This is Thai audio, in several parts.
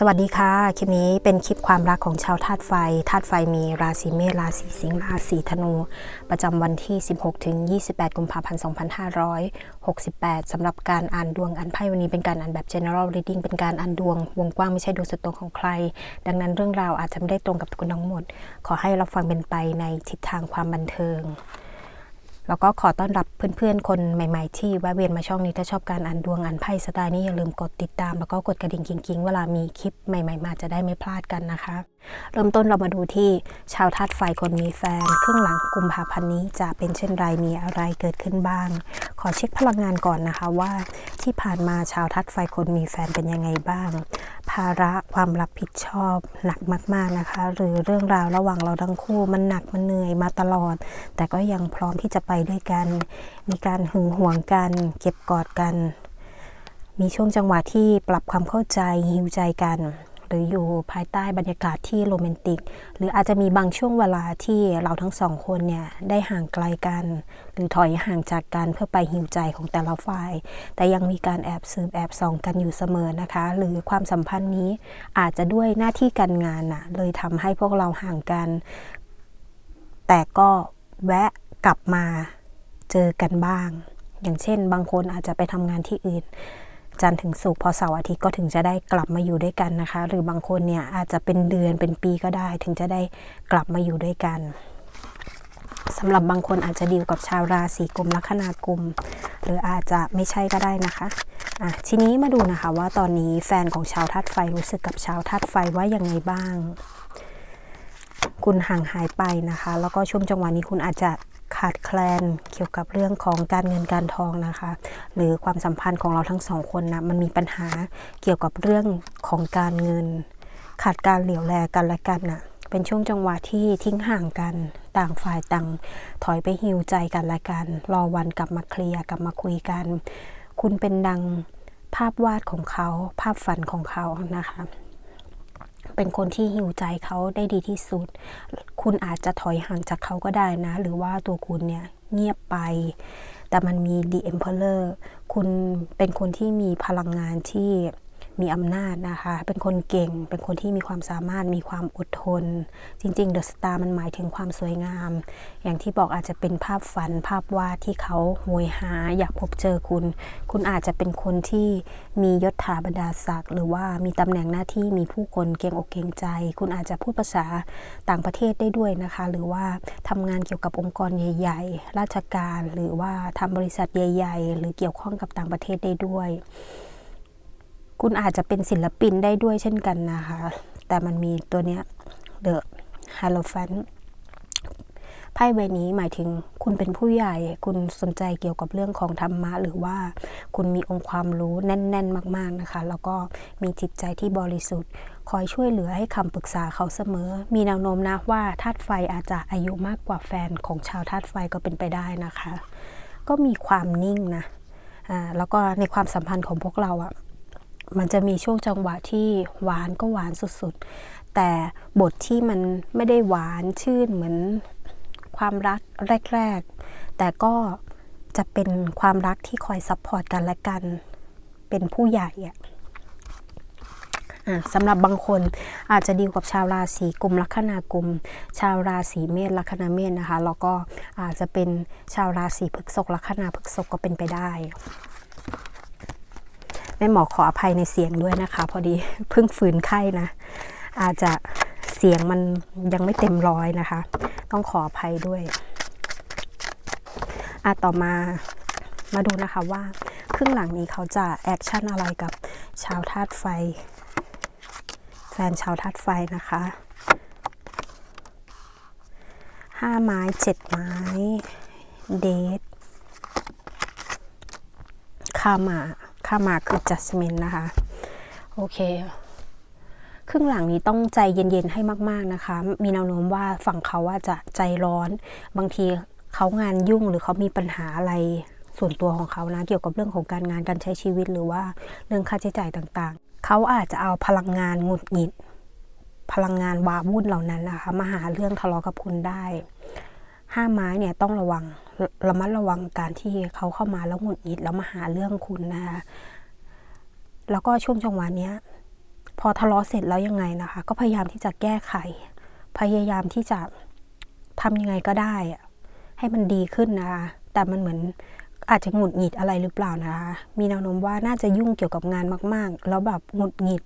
สวัสดีค่ะ คลิปนี้เป็นคลิปความรักของชาวธาตุไฟ ธาตุไฟมีราศีเมษ ราศีสิงห์ ราศีธนู ประจำวันที่ 16 ถึง 28 กุมภาพันธ์ 2568 สำหรับการอ่านดวงอ่านไพ่วันนี้เป็นการอ่านแบบ general reading เป็นการอ่านดวง วงกว้างไม่ใช่ดวงสุดตรงของใคร ดังนั้นเรื่องราวอาจจะไม่ได้ตรงกับคุณทั้งหมด ขอให้รับฟังเป็นไปในทิศทางความบันเทิง แล้วก็ขอต้อนรับเพื่อนๆ คนใหม่ๆ ที่แวะเวียนมาช่องนี้ถ้าชอบการอ่านดวงอ่านไพ่สไตล์นี้อย่าลืมกดติดตาม แล้วก็กดกระดิ่งกิ้งๆ เวลามีคลิปใหม่ ๆ มาจะได้ไม่พลาดกันนะคะ เริ่มต้นเรามาดูที่ชาวธาตุไฟคนมีแฟนครึ่งหลังกุมภาพันธ์นี้จะเป็นเช่นไรมีอะไรเกิดขึ้นบ้าง ขอเช็คพลังงานก่อนนะคะว่า ที่ผ่านมาชาวธาตุไฟคนมีแฟนเป็นยังไงบ้าง ภาระความรับผิดชอบหนักมากๆนะคะ หรือเรื่องราวระหว่างเราทั้งคู่มันหนักมันเหนื่อยมาตลอด แต่ก็ยังพร้อมที่จะไปด้วยกัน มีการหึงหวงกัน เก็บกอดกัน มีช่วงจังหวะที่ปรับความเข้าใจฮิวใจกัน หรืออยู่ภายใต้บรรยากาศที่โรแมนติก หรืออาจจะมีบางช่วงเวลาที่เราทั้งสองคนเนี่ยได้ห่างไกลกัน หรือถอยห่างจากกันเพื่อไปฮิวใจของแต่ละฝ่าย แต่ยังมีการแอบสืบแอบส่องกันอยู่เสมอนะคะ หรือความสัมพันธ์นี้อาจจะด้วยหน้าที่การงานน่ะเลยทำให้พวกเราห่างกัน แต่ก็แวะกลับมาเจอกันบ้าง อย่างเช่น บางคนอาจจะไปทำงานที่อื่น จันทร์ถึงศุกร์พอเสาร์อาทิตย์ก็ถึงจะได้กลับมาอยู่ด้วยกันนะคะ หรือบางคนเนี่ยอาจจะเป็นเดือนเป็นปีก็ได้ ถึงจะได้กลับมาอยู่ด้วยกันสำหรับบางคนอาจจะดีลกับชาวราศีกุมลัคนากุมหรืออาจจะไม่ใช่ก็ได้นะคะอะทีนี้มาดูนะคะว่าตอนนี้แฟนของชาวธาตุไฟรู้สึกกับชาวธาตุไฟว่ายังไงบ้าง คุณห่างหายไปนะคะ แล้วก็ช่วงจังหวะนี้คุณอาจจะ ขาดแคลนเกี่ยวกับเรื่องของการเงินการทองนะคะ หรือความสัมพันธ์ของเราทั้งสองคนนะมันมีปัญหาเกี่ยวกับเรื่องของการเงิน ขาดการเหลียวแลกันและกันนะเป็นช่วงจังหวะที่ทิ้งห่างกันต่างฝ่ายต่าง ถอยไปฮิวใจกันและกัน รอวันกลับมาเคลียร์กลับมาคุยกัน คุณเป็นดังภาพวาดของเขา ภาพฝันของเขานะคะ เป็นคนที่หิวใจเขาได้ดีที่สุด คุณอาจจะถอยห่างจากเขาก็ได้นะ หรือว่าตัวคุณเนี่ยเงียบไป แต่มันมี The Emperor คุณเป็นคนที่มีพลังงานที่ มีอำนาจนะคะ เป็นคนเก่ง เป็นคนที่มีความสามารถ มีความอดทน จริงๆ The Star มันหมายถึงความสวยงาม อย่างที่บอกอาจจะเป็นภาพฝัน ภาพวาดที่เขาโหยหา อยากพบเจอคุณ คุณอาจจะเป็นคนที่มียศถาบรรดาศักดิ์ หรือว่ามีตำแหน่งหน้าที่ มีผู้คนเกรงอกเกรงใจ คุณอาจจะพูดภาษาต่างประเทศได้ด้วยนะคะ หรือว่าทำงานเกี่ยวกับองค์กรใหญ่ ๆ ราชการ หรือว่าทำบริษัทใหญ่ ๆ หรือเกี่ยวข้องกับต่างประเทศได้ด้วย คุณอาจจะเป็นศิลปินได้ด้วยเช่นกันนะคะ แต่มันมีตัวเนี้ย The Hierophant ไพ่ใบนี้หมายถึงคุณเป็นผู้ใหญ่ คุณสนใจเกี่ยวกับเรื่องของธรรมะ หรือว่าคุณมีองค์ความรู้แน่น ๆ มาก ๆนะคะ แล้วก็มีจิตใจที่บริสุทธิ์ คอยช่วยเหลือให้คำปรึกษาเขาเสมอ มีแนวโน้มนะว่าธาตุไฟอาจจะอายุมากกว่าแฟนของชาวธาตุไฟก็เป็นไปได้นะคะ ก็มีความนิ่งนะอ่าแล้วก็ในความสัมพันธ์ของพวกเราอะ มันจะมีช่วงจังหวะที่หวานก็หวานสุดๆ แต่บทที่มันไม่ได้หวานชื่นเหมือนความรักแรก ๆ แต่ก็จะเป็นความรักที่คอยซัพพอร์ตกันและกัน เป็นผู้ใหญ่อะสำหรับบางคนอาจจะดีกับชาวราศีกุมลัคนากุม ชาวราศีเมษลัคนาเมษนะคะ แล้วก็อาจจะเป็นชาวราศีพฤษภลัคนาพฤษภก็เป็นไปได้ แม่หมอขออภัยในเสียงด้วยนะคะ พอดีเพิ่งฝืนไข้นะ อาจจะเสียงมันยังไม่เต็มร้อยนะคะ ต้องขออภัยด้วยอะต่อมามาดูนะคะว่าครึ่งหลังนี้เขาจะแอคชั่นอะไรกับชาวธาตุไฟ แฟนชาวธาตุไฟนะคะห้าไม้เจ็ดไม้ เดทคามา ค่ามาคือ adjustment นะคะ โอเค ครึ่งหลังนี้ต้องใจเย็นๆให้มาก ๆนะคะ มีแนวโน้มว่าฝั่งเขาว่าจะใจร้อน บางทีเขางานยุ่งหรือเขามีปัญหาอะไรส่วนตัวของเขานะ เกี่ยวกับเรื่องของการงานการใช้ชีวิตหรือว่าเรื่องค่าใช้จ่ายต่างๆ เขาอาจจะเอาพลังงานหงุดหงิด พลังงานวาวุ่นเหล่านั้นนะคะมาหาเรื่องทะเลาะกับคุณได้ ห้าไม้เนี่ยต้องระวังระมัดระวังการที่เขาเข้ามาแล้วหงุดหงิดแล้วมาหาเรื่องคุณนะคะแล้วก็ช่วงจังหวะเนี้ย พอทะเลาะเสร็จแล้วยังไงนะคะ ก็พยายามที่จะแก้ไข พยายามที่จะทำยังไงก็ได้อะให้มันดีขึ้นนะคะแต่มันเหมือนอาจจะหงุดหงิดอะไรหรือเปล่านะคะ มีแนวโน้มว่าน่าจะยุ่งเกี่ยวกับงานมาก ๆ แล้วแบบหงุดหงิด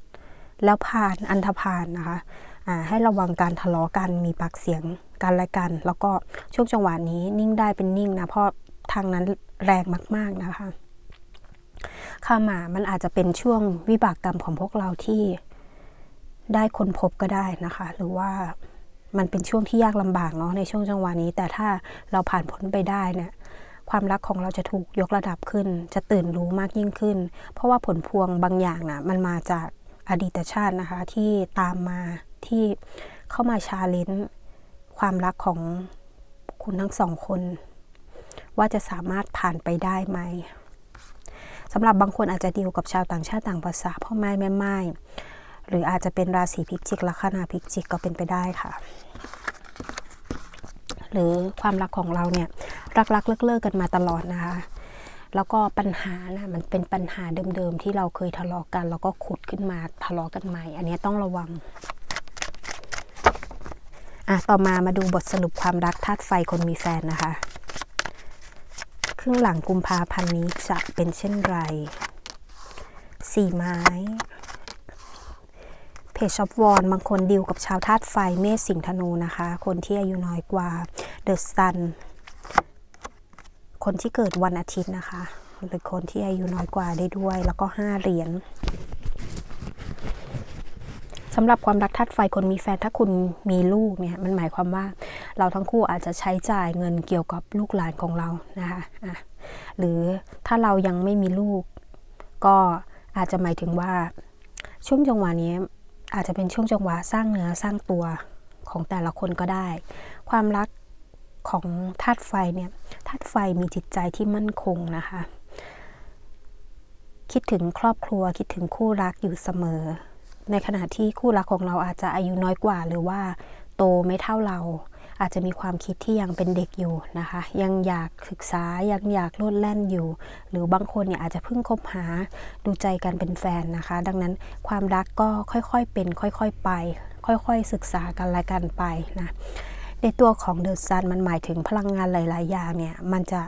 แล้วผ่านอันธพาลนะคะอ่าให้ระวังการทะเลาะกันมีปากเสียง กันและกัน แล้วก็ช่วงจังหวะนี้นิ่งได้เป็นนิ่งนะเพราะทางนั้นแรงมาก ๆนะคะข้ามามันอาจจะเป็นช่วงวิบากกรรมของพวกเราที่ได้คนพบก็ได้นะคะ หรือว่ามันเป็นช่วงที่ยากลำบากเนาะในช่วงจังหวะนี้ แต่ถ้าเราผ่านพ้นไปได้เนี่ยความรักของเราจะถูกยกระดับขึ้น จะตื่นรู้มากยิ่งขึ้น เพราะว่าผลพวงบางอย่างนะมันมาจากอดีตชาตินะคะ ที่ตามมาที่เข้ามาชาเลนจ์ ความรักของคุณทั้งสองคน ว่าจะสามารถผ่านไปได้ไหมสำหรับบางคนอาจจะดีลกับชาวต่างชาติต่างภาษาพ่อแม่แม่ไม้หรืออาจจะเป็นราศีพิจิกลัคนาพิจิกก็เป็นไปได้ค่ะ หรือความรักของเราเนี่ยรักๆเลิกๆกันมาตลอดนะคะแล้วก็ปัญหานะมันเป็นปัญหาเดิมๆที่เราเคยทะเลาะกัน แล้วก็ขุดขึ้นมาทะเลาะกันใหม่ อันนี้ต้องระวัง อะต่อมามาดูบทสรุปความรักธาตุไฟคนมีแฟนนะคะ ครึ่งหลังกุมภาพันธ์นี้จะเป็นเช่นไร สี่ไม้เพจช็อปวอนบางคนดิวกับชาวธาตุไฟเมษสิงธนูนะคะ คนที่อายุน้อยกว่าเดอะซันคนที่เกิดวันอาทิตย์นะคะ หรือคนที่อายุน้อยกว่าได้ด้วย แล้วก็ห้าเหรียญ สำหรับความรักธาตุไฟคนมีแฟนถ้าคุณมีลูกเนี่ยมันหมายความว่าเราทั้งคู่อาจจะใช้จ่ายเงินเกี่ยวกับลูกหลานของเรานะคะะหรือถ้าเรายังไม่มีลูก ก็อาจจะหมายถึงว่าช่วงจังหวะนี้อาจจะเป็นช่วงจังหวะสร้างเนื้อสร้างตัวของแต่ละคนก็ได้ ความรักของธาตุไฟเนี่ยธาตุไฟมีจิตใจที่มั่นคงนะคะ คิดถึงครอบครัวคิดถึงคู่รักอยู่เสมอ ในขณะที่คู่รักของเราอาจจะอายุน้อยกว่า หรือว่าโตไม่เท่าเรา อาจจะมีความคิดที่ยังเป็นเด็กอยู่นะคะ ยังอยากศึกษายังอยากโลดแล่นอยู่ หรือบางคนเนี่ยอาจจะเพิ่งคบหาดูใจกันเป็นแฟนนะคะ ดังนั้นความรักก็ค่อยๆเป็น ค่อยๆไป ค่อยๆศึกษากันละกันไปนะในตัวของเดอะซันมันหมายถึงพลังงานหลาย ๆ อย่างเนี่ยมันจะ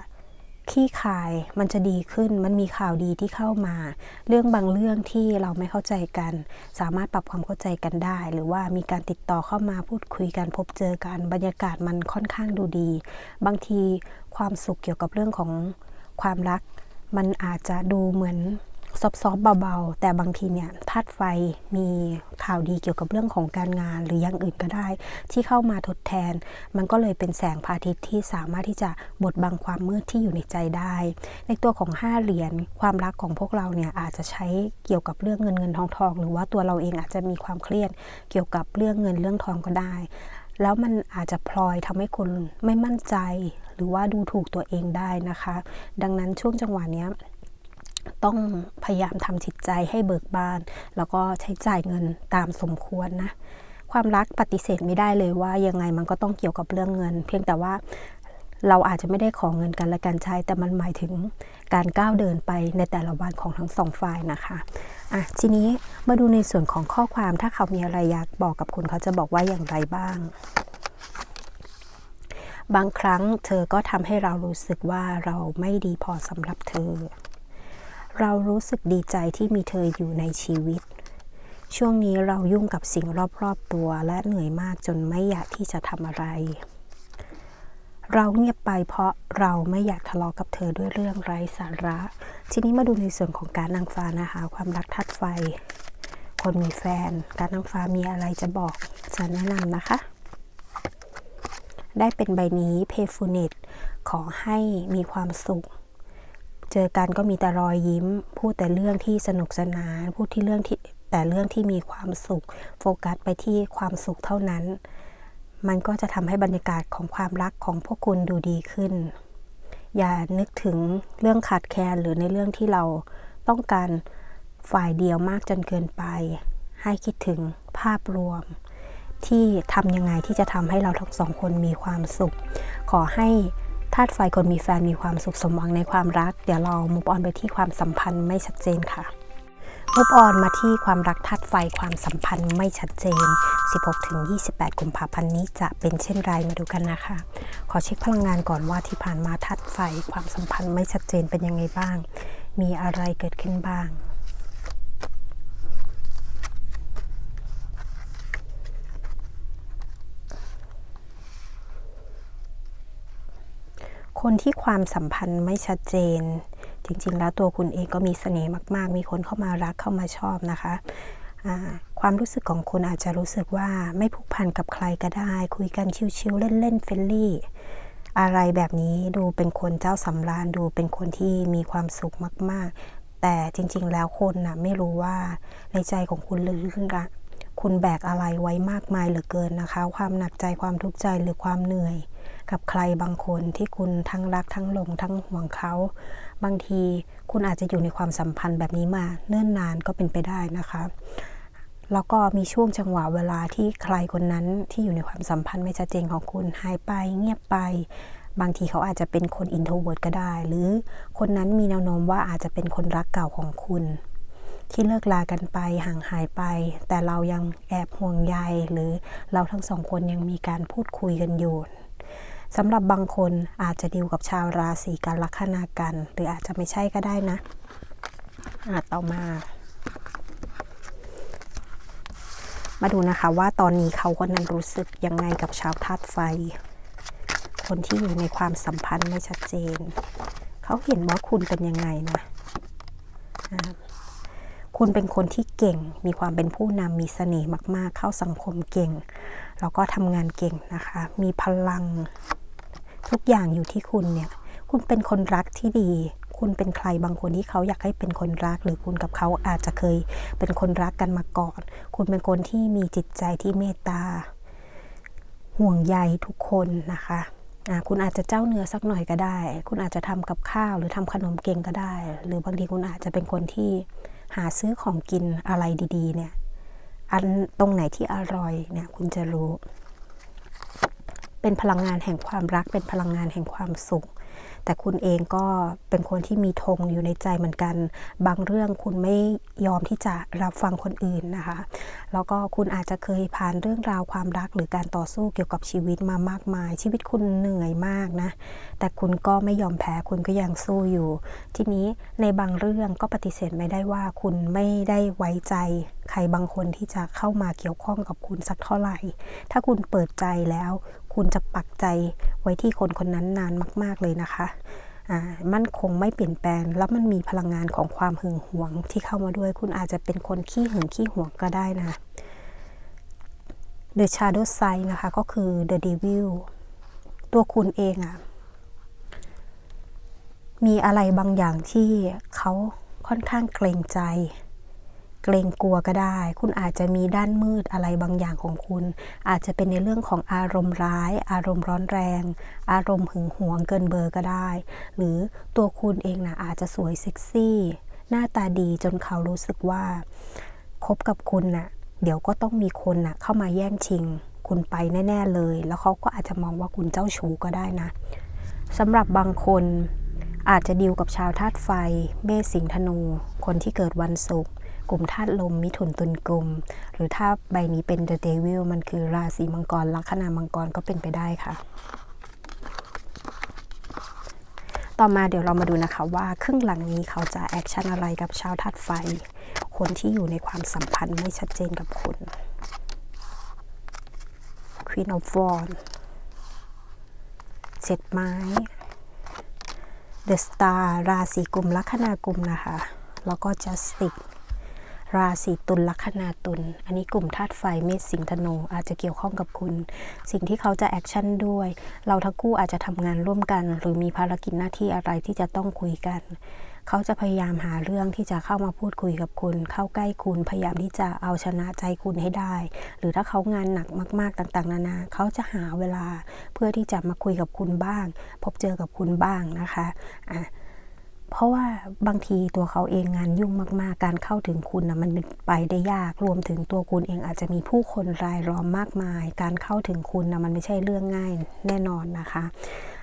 ขี้คายมันจะดีขึ้น มันมีข่าวดีที่เข้ามา เรื่องบางเรื่องที่เราไม่เข้าใจกัน สามารถปรับความเข้าใจกันได้ หรือว่ามีการติดต่อเข้ามาพูดคุยกันพบเจอกัน บรรยากาศมันค่อนข้างดูดี บางทีความสุขเกี่ยวกับเรื่องของความรัก มันอาจจะดูเหมือน ซอฟๆเบาๆ แต่บางทีเนี่ยธาตุไฟมีข่าวดีเกี่ยวกับเรื่องของการงาน หรืออย่างอื่นก็ได้ ที่เข้ามาทดแทน มันก็เลยเป็นแสงพระอาทิตย์ที่สามารถที่จะบดบังความมืดที่อยู่ในใจได้ ในตัวของห้าเหรียญความรักของพวกเราเนี่ยอาจจะใช้เกี่ยวกับเรื่องเงินเงินทองทองหรือว่าตัวเราเองอาจจะมีความเครียดเกี่ยวกับเรื่องเงินเรื่องทองก็ได้ แล้วมันอาจจะพลอยทำให้คุณไม่มั่นใจ หรือว่าดูถูกตัวเองได้นะคะ ดังนั้นช่วงจังหวะเนี้ย ต้องพยายามทำจิตใจให้เบิกบาน แล้วก็ใช้จ่ายเงินตามสมควรนะ ความรักปฏิเสธไม่ได้เลยว่ายังไงมันก็ต้องเกี่ยวกับเรื่องเงิน เพียงแต่ว่าเราอาจจะไม่ได้ขอเงินกันและกันใช้ แต่มันหมายถึงการก้าวเดินไปในแต่ละวันของทั้งสองฝ่ายนะคะอะทีนี้มาดูในส่วนของข้อความถ้าเขามีอะไรอยากบอกกับคุณเขาจะบอกว่าอย่างไรบ้าง บางครั้งเธอก็ทำให้เรารู้สึกว่าเราไม่ดีพอสำหรับเธอ เรารู้สึกดีใจที่มีเธออยู่ในชีวิต ช่วงนี้เรายุ่งกับสิ่งรอบๆตัวและเหนื่อยมากจนไม่อยากที่จะทำอะไร เราเงียบไปเพราะเราไม่อยากทะเลาะกับเธอด้วยเรื่องไร้สาระ ทีนี้มาดูในส่วนของการนางฟ้านะคะ ความรักทัดไฟ คนมีแฟน การนางฟ้ามีอะไรจะบอกจะแนะนำนะคะได้เป็นใบนี้เพฟูเนตขอให้มีความสุข เจอกันก็มีแต่รอยยิ้ม พูดแต่เรื่องที่สนุกสนาน พูดที่เรื่องที่แต่เรื่องที่มีความสุข โฟกัสไปที่ความสุขเท่านั้น มันก็จะทำให้บรรยากาศของความรักของพวกคุณดูดีขึ้น อย่านึกถึงเรื่องขาดแคลนหรือในเรื่องที่เราต้องการฝ่ายเดียวมากจนเกินไป ให้คิดถึงภาพรวม ที่ทำยังไงที่จะทำให้เราทั้งสองคนมีความสุข ขอให้ ธาตุไฟคนมีแฟนมีความสุขสมหวังในความรัก เดี๋ยวเรามุกออนไปที่ความสัมพันธ์ไม่ชัดเจนค่ะมุบออนมาที่ความรักธาตุไฟความสัมพันธ์ไม่ชัดเจน 16-28 กุมภาพันธ์นี้จะเป็นเช่นไรมาดูกันนะคะ ขอเช็คพลังงานก่อนว่าที่ผ่านมาธาตุไฟความสัมพันธ์ไม่ชัดเจนเป็นยังไงบ้าง มีอะไรเกิดขึ้นบ้าง คนที่ความสัมพันธ์ไม่ชัดเจน จริง ๆ แล้วตัวคุณเองก็มีเสน่ห์มาก ๆ มีคนเข้ามารักเข้ามาชอบนะคะความรู้สึกของคุณอาจจะรู้สึกว่าไม่ผูกพันกับใครก็ได้ คุยกันชิวๆเล่นๆเฟรนลี่อะไรแบบนี้ดูเป็นคนเจ้าสำราญดูเป็นคนที่มีความสุขมาก ๆ แต่จริง ๆ แล้วคนน่ะไม่รู้ว่าในใจของคุณลึกๆคุณแบกอะไรไว้มากมายเหลือเกินนะคะ ความหนักใจความทุกข์ใจหรือความเหนื่อย กับใครบางคนที่คุณทั้งรักทั้งหลงทั้งห่วงเขา บางทีคุณอาจจะอยู่ในความสัมพันธ์แบบนี้มาเนิ่นนานก็เป็นไปได้นะคะ แล้วก็มีช่วงจังหวะเวลาที่ใครคนนั้นที่อยู่ในความสัมพันธ์ไม่ชัดเจนของคุณหายไปเงียบไปบางทีเขาอาจจะเป็นคนอินโทรเวิร์ดก็ได้ หรือคนนั้นมีแนวโน้มว่าอาจจะเป็นคนรักเก่าของคุณ ที่เลิกลากันไปห่างหายไป แต่เรายังแอบห่วงใยหรือเราทั้งสองคนยังมีการพูดคุยกันอยู่ สำหรับบางคนอาจจะดีลกับชาวราศีกันลัคนากัน หรืออาจจะไม่ใช่ก็ได้นะอะต่อมา มาดูนะคะว่าตอนนี้เขาคนนั้นรู้สึกยังไงกับชาวธาตุไฟ คนที่อยู่ในความสัมพันธ์ไม่ชัดเจน เขาเห็นว่าคุณเป็นยังไงนะคุณเป็นคนที่เก่ง มีความเป็นผู้นำ มีเสน่ห์มาก ๆ เข้าสังคมเก่ง แล้วก็ทำงานเก่งนะคะ มีพลัง ทุกอย่างอยู่ที่คุณเนี่ย คุณเป็นคนรักที่ดี คุณเป็นใครบางคนที่เขาอยากให้เป็นคนรัก หรือคุณกับเขาอาจจะเคยเป็นคนรักกันมาก่อน คุณเป็นคนที่มีจิตใจที่เมตตา ห่วงใยทุกคนนะคะคุณอาจจะเจ้าเนื้อสักหน่อยก็ได้ คุณอาจจะทำกับข้าวหรือทำขนมเก่งก็ได้ หรือบางทีคุณอาจจะเป็นคนที่หาซื้อของกินอะไรดี ๆ เนี่ย อันตรงไหนที่อร่อยเนี่ย คุณจะรู้ เป็นพลังงานแห่งความรัก เป็นพลังงานแห่งความสุข แต่คุณเองก็เป็นคนที่มีธงอยู่ในใจเหมือนกัน บางเรื่องคุณไม่ยอมที่จะรับฟังคนอื่นนะคะ แล้วก็คุณอาจจะเคยผ่านเรื่องราวความรักหรือการต่อสู้เกี่ยวกับชีวิตมามากมาย ชีวิตคุณเหนื่อยมากนะ แต่คุณก็ไม่ยอมแพ้ คุณก็ยังสู้อยู่ ทีนี้ในบางเรื่องก็ปฏิเสธไม่ได้ว่าคุณไม่ได้ไว้ใจใครบางคนที่จะเข้ามาเกี่ยวข้องกับคุณสักเท่าไหร่ ถ้าคุณเปิดใจแล้ว คุณจะปักใจไว้ที่คนคนนั้นนานมาก ๆเลยนะคะมั่นคงไม่เปลี่ยนแปลง แล้วมันมีพลังงานของความหึงหวงที่เข้ามาด้วย คุณอาจจะเป็นคนขี้หึงขี้หวงก็ได้นะ The Shadow Side นะคะ ก็คือ The Devil ตัวคุณเองอะมีอะไรบางอย่างที่เขาค่อนข้างเกรงใจ เกรงกลัวก็ได้ คุณอาจจะมีด้านมืดอะไรบางอย่างของคุณ อาจจะเป็นในเรื่องของอารมณ์ร้าย อารมณ์ร้อนแรง อารมณ์หึงหวงเกินเบอร์ก็ได้ หรือตัวคุณเองนะอาจจะสวยเซ็กซี่ หน้าตาดีจนเขารู้สึกว่าคบกับคุณน่ะเดี๋ยวก็ต้องมีคนน่ะเข้ามาแย่งชิง คุณไปแน่ ๆเลย แล้วเขาก็อาจจะมองว่าคุณเจ้าชู้ก็ได้นะสำหรับบางคนอาจจะดีลกับชาวธาตุไฟ เมษสิงห์ธนู คนที่เกิดวันศุกร์ กลุ่มธาตุลมมิถุนตุลกลุ่ม หรือถ้าใบนี้เป็น The Devil มันคือราศีมังกรลัคนามังกรก็เป็นไปได้ค่ะ ต่อมาเดี๋ยวเรามาดูนะคะว่าครึ่งหลังนี้เขาจะแอคชั่นอะไรกับชาวธาตุไฟ คนที่อยู่ในความสัมพันธ์ไม่ชัดเจนกับคุณ Queen of Wands เจ็ดไม้ The Star ราศีกุมลัคนากุมนะคะ แล้วก็ Justice ราศีตุลลัคนาตุลอันนี้กลุ่มธาตุไฟเมษสิงห์ธนู อาจจะเกี่ยวข้องกับคุณ สิ่งที่เขาจะแอคชั่นด้วย เราทั้งคู่อาจจะทำงานร่วมกัน หรือมีภารกิจหน้าที่อะไรที่จะต้องคุยกัน เขาจะพยายามหาเรื่องที่จะเข้ามาพูดคุยกับคุณ เข้าใกล้คุณพยายามที่จะเอาชนะใจคุณให้ได้ หรือถ้าเขางานหนักมาก ๆต่างๆ นานาเขาจะหาเวลาเพื่อที่จะมาคุยกับคุณบ้าง พบเจอกับคุณบ้างนะคะอะ เพราะว่าบางทีตัวเขาเองงานยุ่งมากๆ การเข้าถึงคุณนะมันไปได้ยาก รวมถึงตัวคุณเองอาจจะมีผู้คนรายล้อมมากมาย การเข้าถึงคุณนะมันไม่ใช่เรื่องง่ายแน่นอนนะคะ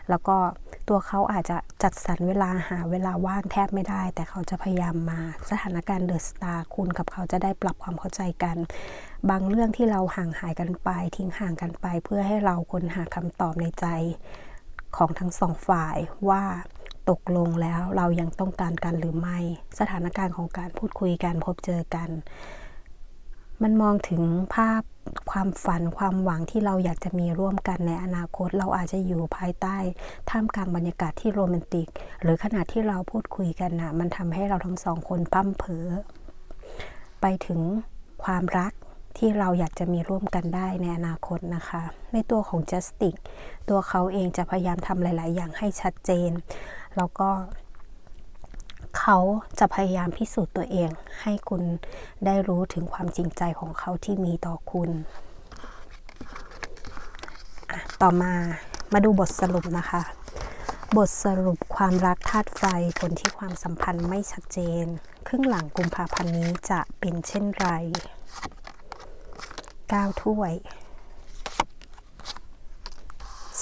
แล้วก็ตัวเขาอาจจะจัดสรรเวลาหาเวลาว่างแทบไม่ได้ แต่เขาจะพยายามมาสถานการณ์เดอะสตาร์คุณกับเขาจะได้ปรับความเข้าใจกัน บางเรื่องที่เราห่างหายกันไป ทิ้งห่างกันไป เพื่อให้เราค้นหาคำตอบในใจของทั้งสองฝ่ายว่า ตกลงแล้วเรายังต้องการกันหรือไม่ สถานการณ์ของการพูดคุยกันพบเจอกัน มันมองถึงภาพความฝันความหวังที่เราอยากจะมีร่วมกันในอนาคต เราอาจจะอยู่ภายใต้ ท่ามกลางบรรยากาศที่โรแมนติก หรือขณะที่เราพูดคุยกันนะมันทำให้เราทั้งสองคนปั้มเผอไปถึงความรักที่เราอยากจะมีร่วมกันได้ในอนาคตนะคะ ในตัวของจัสติกตัวเขาเองจะพยายามทำหลาย ๆ อย่างให้ชัดเจน แล้วก็เขาจะพยายามพิสูจน์ตัวเอง ให้คุณได้รู้ถึงความจริงใจของเขาที่มีต่อคุณต่อมามาดูบทสรุปนะคะ บทสรุปความรักธาตุไฟคนที่ความสัมพันธ์ไม่ชัดเจน ครึ่งหลังกุมภาพันธ์นี้จะเป็นเช่นไรก้าวถ้วย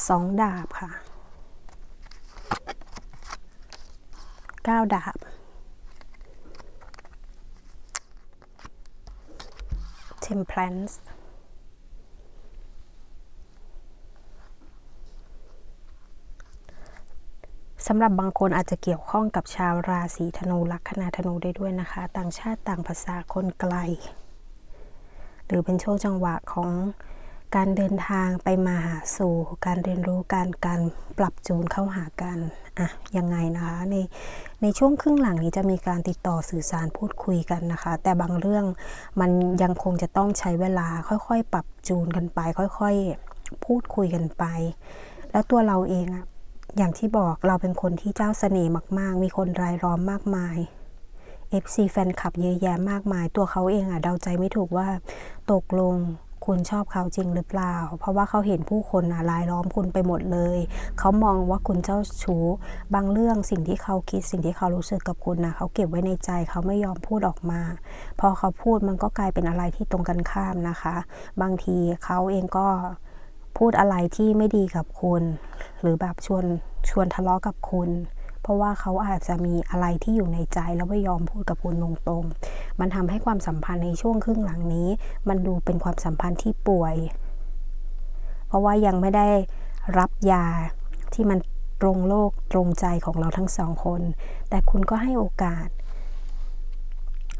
สองดาบค่ะ เก้าดาบ temperance สำหรับบางคนอาจจะเกี่ยวข้องกับชาวราศีธนูลัคนาธนูได้ด้วยนะคะ ต่างชาติต่างภาษาคนไกล หรือเป็นช่วงจังหวะของ การเดินทางไปมาหาสู่การเรียนรู้การการปรับจูนเข้าหากันอะยังไงนะคะในในช่วงครึ่งหลังนี้จะมีการติดต่อสื่อสารพูดคุยกันนะคะ แต่บางเรื่องมันยังคงจะต้องใช้เวลาค่อยๆ ปรับจูนกันไป ค่อยๆ พูดคุยกันไป แล้วตัวเราเองอะอย่างที่บอกเราเป็นคนที่เจ้าเสน่ห์มาก ๆ มีคนรายล้อมมากมาย FC แฟนคลับเยอะแยะมากมาย ตัวเขาเองอะเดาใจไม่ถูกว่าตกลง คุณชอบเขาจริงหรือเปล่า เพราะว่าเขาเห็นผู้คนอะรายล้อมคุณไปหมดเลย เขามองว่าคุณเจ้าชู้ บางเรื่องสิ่งที่เขาคิดสิ่งที่เขารู้สึกกับคุณนะเขาเก็บไว้ในใจเขาไม่ยอมพูดออกมา พอเขาพูดมันก็กลายเป็นอะไรที่ตรงกันข้ามนะคะ บางทีเขาเองก็พูดอะไรที่ไม่ดีกับคุณ หรือแบบชวนชวนทะเลาะกับคุณ เพราะว่าเขาอาจจะมีอะไรที่อยู่ในใจแล้วไม่ยอมพูดกับคุณตรงๆ มันทำให้ความสัมพันธ์ในช่วงครึ่งหลังนี้ มันดูเป็นความสัมพันธ์ที่ป่วย เพราะว่ายังไม่ได้รับยาที่มันตรงโลกตรงใจของเราทั้งสองคน แต่คุณก็ให้โอกาส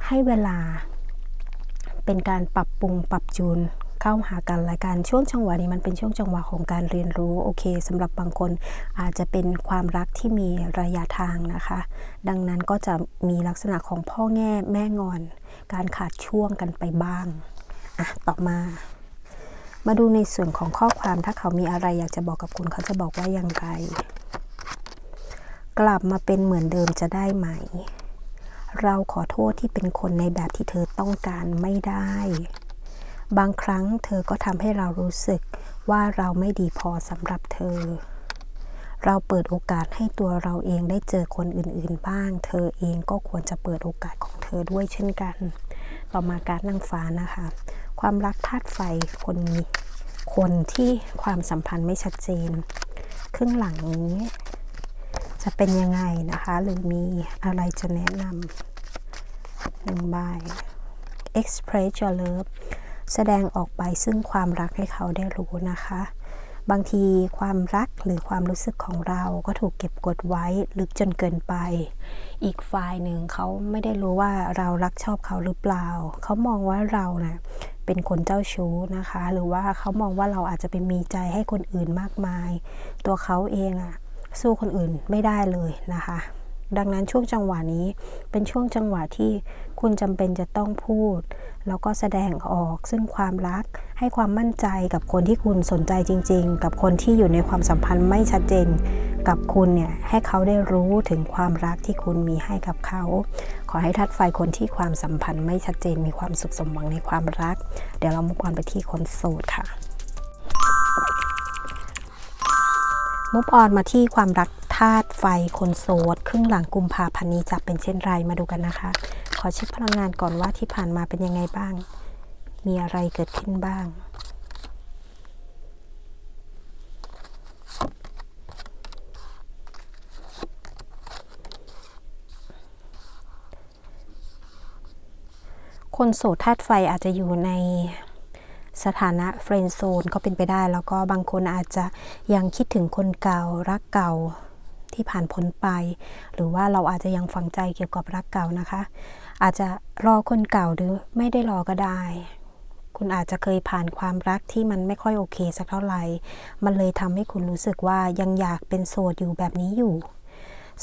ให้เวลา เป็นการปรับปรุงปรับจูน เข้าหากันและกันช่วงจังหวะนี้มันเป็นช่วงจังหวะของการเรียนรู้โอเคสำหรับบางคนอาจจะเป็นความรักที่มีระยะทางนะคะ ดังนั้นก็จะมีลักษณะของพ่อแง่แม่งอน การขาดช่วงกันไปบ้างอะต่อมา มาดูในส่วนของข้อความถ้าเขามีอะไรอยากจะบอกกับคุณเขาจะบอกว่าอย่างไร กลับมาเป็นเหมือนเดิมจะได้ไหมเราขอโทษที่เป็นคนในแบบที่เธอต้องการไม่ได้ บางครั้งเธอก็ทำให้เรารู้สึกว่าเราไม่ดีพอสำหรับเธอ เราเปิดโอกาสให้ตัวเราเองได้เจอคนอื่นๆบ้าง เธอเองก็ควรจะเปิดโอกาสของเธอด้วยเช่นกัน ต่อมาการนางฟ้านะคะ ความรักธาตุไฟคนมีคนที่ความสัมพันธ์ไม่ชัดเจน ครึ่งหลังนี้ จะเป็นยังไงนะคะ หรือมีอะไรจะแนะนำหนึ่งใบ express your love แสดงออกไปซึ่งความรักให้เขาได้รู้นะคะ บางทีความรักหรือความรู้สึกของเราก็ถูกเก็บกดไว้ลึกจนเกินไป อีกฝ่ายหนึ่งเขาไม่ได้รู้ว่าเรารักชอบเขาหรือเปล่า เขามองว่าเรานะ่ะเป็นคนเจ้าชู้นะคะ หรือว่าเขามองว่าเราอาจจะเป็นมีใจให้คนอื่นมากมาย ตัวเขาเองอะสู้คนอื่นไม่ได้เลยนะคะ ดังนั้นช่วงจังหวะนี้เป็นช่วงจังหวะที่คุณจำเป็นจะต้องพูด แล้วก็แสดงออกซึ่งความรักให้ความมั่นใจกับคนที่คุณสนใจจริง ๆ กับคนที่อยู่ในความสัมพันธ์ไม่ชัดเจน กับคุณเนี่ยให้เขาได้รู้ถึงความรักที่คุณมีให้กับเขา ขอให้ทัดไฟคนที่ความสัมพันธ์ไม่ชัดเจนมีความสุขสมหวังในความรัก เดี๋ยวเรามุกออนไปที่คนโสดค่ะมุกออนมาที่ความรัก ธาตุไฟคนโซดครึ่งหลังกุมภาพันธ์นี้จะเป็นเช่นไรมาดูกันนะคะ ขอเช็คพลังงานก่อนว่าที่ผ่านมาเป็นยังไงบ้าง มีอะไรเกิดขึ้นบ้างคนโสดธาตุไฟอาจจะอยู่ในสถานะเฟรนด์โซนก็เป็นไปได้ แล้วก็บางคนอาจจะยังคิดถึงคนเก่ารักเก่า ที่ผ่านพ้นไป หรือว่าเราอาจจะยังฝังใจเกี่ยวกับรักเก่านะคะ อาจจะรอคนเก่าหรือไม่ได้รอก็ได้ คุณอาจจะเคยผ่านความรักที่มันไม่ค่อยโอเคสักเท่าไหร่ มันเลยทำให้คุณรู้สึกว่ายังอยากเป็นโสดอยู่แบบนี้อยู่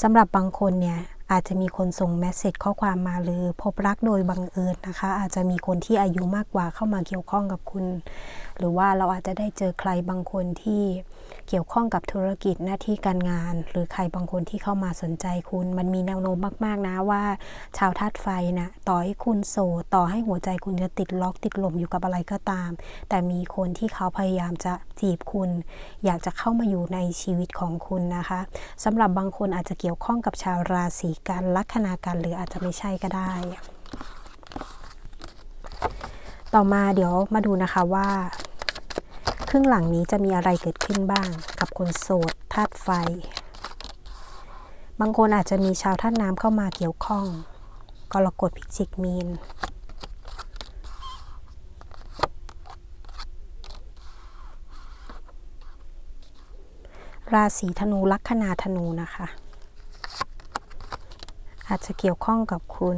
สำหรับบางคนเนี่ย อาจจะมีคนส่งเมสเซจข้อความมาหรือพบรักโดยบังเอิญนะคะ อาจจะมีคนที่อายุมากกว่าเข้ามาเกี่ยวข้องกับคุณ หรือว่าเราอาจจะได้เจอใครบางคนที่เกี่ยวข้องกับธุรกิจหน้าที่การงาน หรือใครบางคนที่เข้ามาสนใจคุณ มันมีแนวโน้มมากๆนะว่า ชาวธาตุไฟนะต่อให้คุณโสดต่อให้หัวใจคุณจะติดล็อกติดหล่มอยู่กับอะไรก็ตาม แต่มีคนที่เขาพยายามจะจีบคุณ อยากจะเข้ามาอยู่ในชีวิตของคุณนะคะสำหรับบางคนอาจจะเกี่ยวข้องกับชาวราศีกันลัคนากันหรืออาจจะไม่ใช่ก็ได้ ต่อมาเดี๋ยวมาดูนะคะว่าครึ่งหลังนี้จะมีอะไรเกิดขึ้นบ้าง กับคนโสดธาตุไฟ บางคนอาจจะมีชาวธาตุน้ำเข้ามาเกี่ยวข้องกรกฎพิจิกมีนราศีธนูลัคนาธนูนะคะ อาจจะเกี่ยวข้องกับคุณ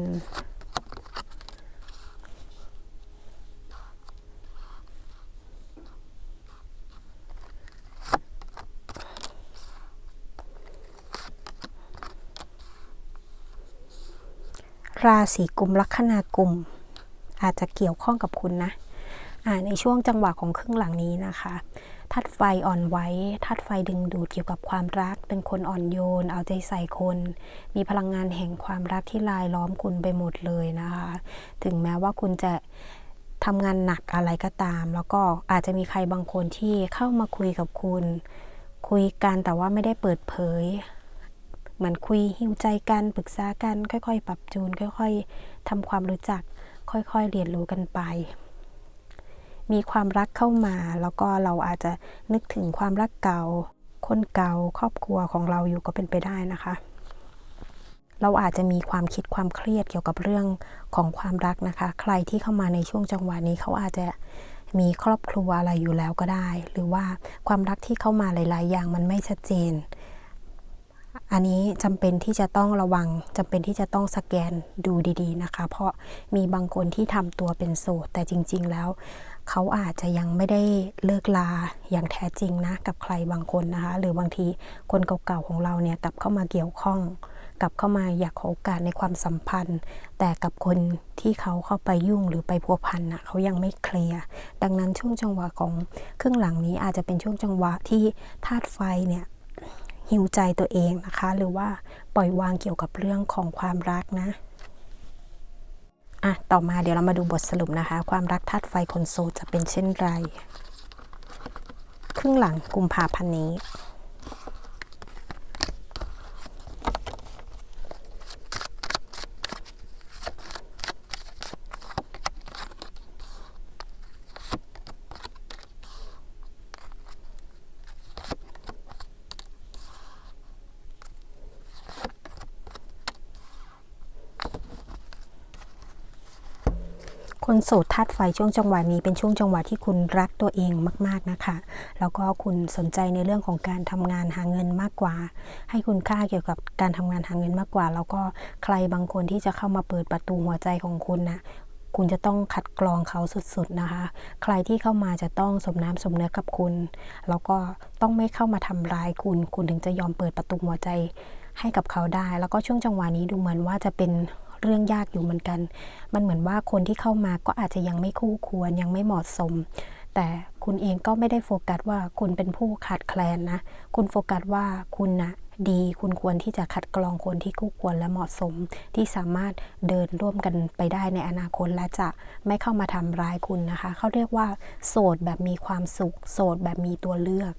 ราศีกุมลัคนากุม อาจจะเกี่ยวข้องกับคุณนะในช่วงจังหวะของครึ่งหลังนี้นะคะทัดไฟอ่อนไหวทัดไฟดึงดูดเกี่ยวกับความรัก เป็นคนอ่อนโยน เอาใจใส่คน มีพลังงานแห่งความรักที่ลายล้อมคุณไปหมดเลยนะคะ ถึงแม้ว่าคุณจะทำงานหนักอะไรก็ตาม แล้วก็อาจจะมีใครบางคนที่เข้ามาคุยกับคุณ คุยกันแต่ว่าไม่ได้เปิดเผยเหมือนคุยหิวใจกันปรึกษากัน ค่อยๆ ปรับจูน ค่อย ๆทำความรู้จัก ค่อยๆ เรียนรู้กันไป มีความรักเข้ามา แล้วก็เราอาจจะนึกถึงความรักเก่า คนเก่าครอบครัวของเราอยู่ก็เป็นไปได้นะคะ เราอาจจะมีความคิดความเครียดเกี่ยวกับเรื่องของความรักนะคะ ใครที่เข้ามาในช่วงจังหวะนี้เขาอาจจะมีครอบครัวอะไรอยู่แล้วก็ได้ หรือว่าความรักที่เข้ามาหลาย ๆ อย่างมันไม่ชัดเจน อันนี้จำเป็นที่จะต้องระวังจำเป็นที่จะต้องสแกนดูดี ๆ นะคะ เพราะมีบางคนที่ทำตัวเป็นโสดแต่จริง ๆ แล้ว เขาอาจจะยังไม่ได้เลิกลาอย่างแท้จริงนะ กับใครบางคนนะคะ หรือบางทีคนเก่าๆของเราเนี่ยกลับเข้ามาเกี่ยวข้องกลับเข้ามาอยากขอโอกาสในความสัมพันธ์ แต่กับคนที่เขาเข้าไปยุ่งหรือไปพัวพันนะเขายังไม่เคลียร์ดังนั้นช่วงจังหวะของเครึ่องหลังนี้อาจจะเป็นช่วงจังหวะที่ธาตุไฟเนี่ยหิวใจตัวเองนะคะ หรือว่าปล่อยวางเกี่ยวกับเรื่องของความรักนะ อะ ต่อมาเดี๋ยวเรามาดูบทสรุปนะคะ ความรักธาตุไฟคนโซจะเป็นเช่นไร ครึ่งหลังกุมภาพันธ์นี้ โสดธาตุไฟช่วงจังหวะนี้เป็นช่วงจังหวะที่คุณรักตัวเองมากๆนะคะ แล้วก็คุณสนใจในเรื่องของการทำงานหาเงินมากกว่า ให้คุณค่าเกี่ยวกับการทำงานหาเงินมากกว่า แล้วก็ใครบางคนที่จะเข้ามาเปิดประตูหัวใจของคุณนะคุณจะต้องคัดกรองเขาสุดๆนะคะ ใครที่เข้ามาจะต้องสมน้ำสมเนื้อกับคุณ แล้วก็ต้องไม่เข้ามาทำร้ายคุณ คุณถึงจะยอมเปิดประตูหัวใจให้กับเขาได้ แล้วก็ช่วงจังหวะนี้ดูเหมือนว่าจะเป็น เรื่องยากอยู่เหมือนกัน มันเหมือนว่าคนที่เข้ามาก็อาจจะยังไม่คู่ควรยังไม่เหมาะสม แต่คุณเองก็ไม่ได้โฟกัสว่าคุณเป็นผู้ขาดแคลนนะ คุณโฟกัสว่าคุณนะดีคุณควรที่จะคัดกรองคนที่คู่ควรและเหมาะสม ที่สามารถเดินร่วมกันไปได้ในอนาคตและจะไม่เข้ามาทำร้ายคุณนะคะ เขาเรียกว่า โสดแบบมีความสุข โสดแบบมีตัวเลือก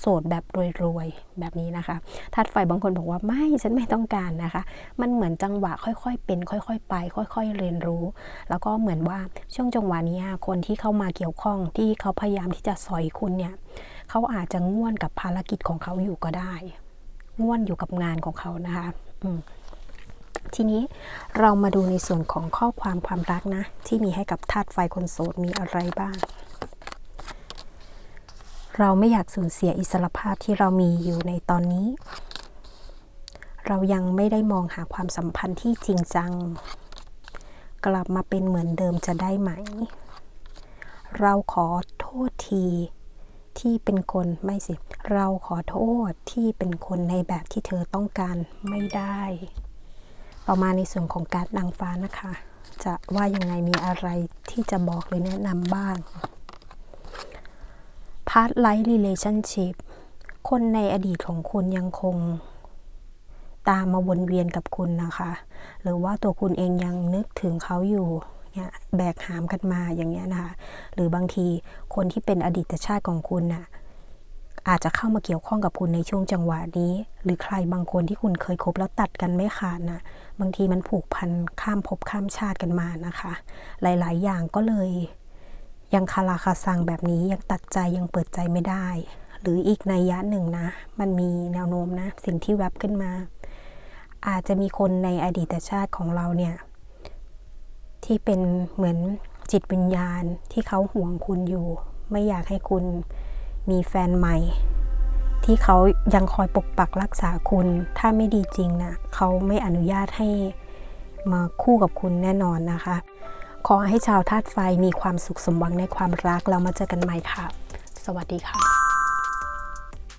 โสดแบบรวยๆแบบนี้นะคะทัดไฟบางคนบอกว่าไม่ฉันไม่ต้องการนะคะ มันเหมือนจังหวะค่อยๆ เป็น ค่อยๆ ไป ค่อยๆ เรียนรู้ แล้วก็เหมือนว่าช่วงจังหวะนี้คนที่เข้ามาเกี่ยวข้องที่เขาพยายามที่จะสอยคุณเนี่ยเขาอาจจะง่วนกับภารกิจของเขาอยู่ก็ได้ ง่วนอยู่กับงานของเขานะคะทีนี้เรามาดูในส่วนของข้อความความรักนะ ที่มีให้กับธาตุไฟคนโสดมีอะไรบ้าง เราไม่อยากสูญเสียอิสรภาพที่เรามีอยู่ในตอนนี้ เรายังไม่ได้มองหาความสัมพันธ์ที่จริงจัง กลับมาเป็นเหมือนเดิมจะได้ไหม เราขอโทษทีที่เป็นคนไม่สิ เราขอโทษที่เป็นคนในแบบที่เธอต้องการไม่ได้ ต่อมาในส่วนของการดนางฟ้านะคะ จะว่ายังไงมีอะไรที่จะบอกหรือแนะนำบ้าง พาร์ทไลท์ relationship คนในอดีตของคุณยังคง ตามมาวนเวียนกับคุณนะคะ หรือว่าตัวคุณเองยังนึกถึงเขาอยู่เนี่ยแบกหามกันมาอย่างเงี้ยนะคะ หรือบางทีคนที่เป็นอดีตชาติของคุณน่ะอาจจะเข้ามาเกี่ยวข้องกับคุณในช่วงจังหวะนี้ หรือใครบางคนที่คุณเคยคบแล้วตัดกันไม่ขาดนะบางทีมันผูกพันข้ามภพข้ามชาติกันมานะคะ หลาย ๆ อย่างก็เลย ยังคาราคาซังแบบนี้ยังตัดใจยังเปิดใจไม่ได้ หรืออีกในยะหนึ่งนะ มันมีแนวโน้มนะ สิ่งที่แวบขึ้นมา อาจจะมีคนในอดีตชาติของเราเนี่ย ที่เป็นเหมือนจิตวิญญาณที่เขาห่วงคุณอยู่ ไม่อยากให้คุณมีแฟนใหม่ ที่เขายังคอยปกปักรักษาคุณ ถ้าไม่ดีจริงนะเขาไม่อนุญาตให้มาคู่กับคุณแน่นอนนะคะ ขอให้ชาวธาตุไฟมีความสุขสมหวังในความรักแล้วมาเจอกันใหม่ค่ะ สวัสดีค่ะ